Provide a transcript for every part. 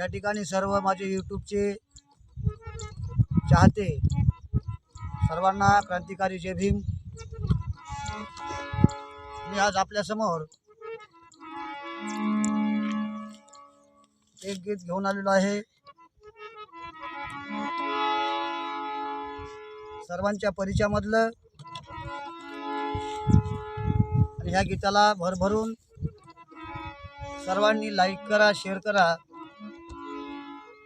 या ठिकाणी सर्व माझे यूट्यूबचे चाहते. सर्वांना क्रांतिकारी जय भीम. मी आज आपल्यासमोर एक गीत घेऊन आलेलो आहे. सर्वांच्या परिचयामधलं. आणि ह्या गीताला भरभरून सर्वांनी लाईक करा शेअर करा.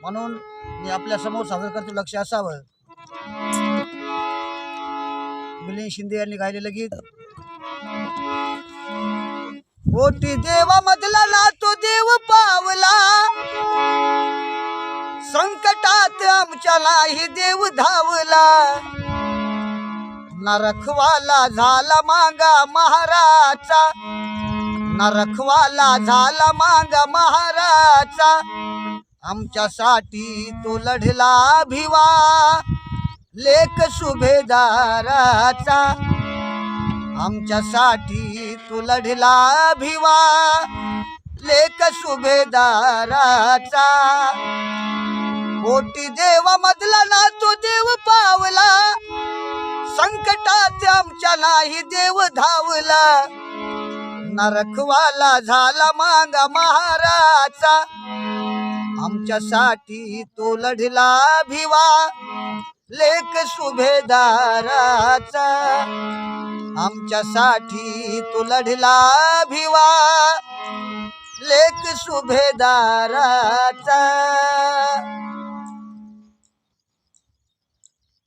म्हणून मी आपल्यासमोर सादर करतो लक्ष असावं. मिलिंद शिंदे यांनी गायलेलं गीत. कोटी देवा मधला ना तो देव पावला. संकटात आमच्या नाही देव धावला. नरखवाला झाला मागा महाराचा. नरखवाला झाला मागा महाराचा. आमच्यासाठी तो लढला भिवा. लेख सुभेदाराचा आमच्यासाठी तो लढला भिवा. लेख सुभेदाराचा कोटी देवा मधला ना तो देव पावला. संकटात आमच्या नाही देव धावला. नरखवाला झाला मांगा महाराचा. आमच्यासाठी तो लढला भिवा. लेख सुभेदाराचा. आमच्यासाठी तो लढला भिवा. लेख सुभेदाराचा.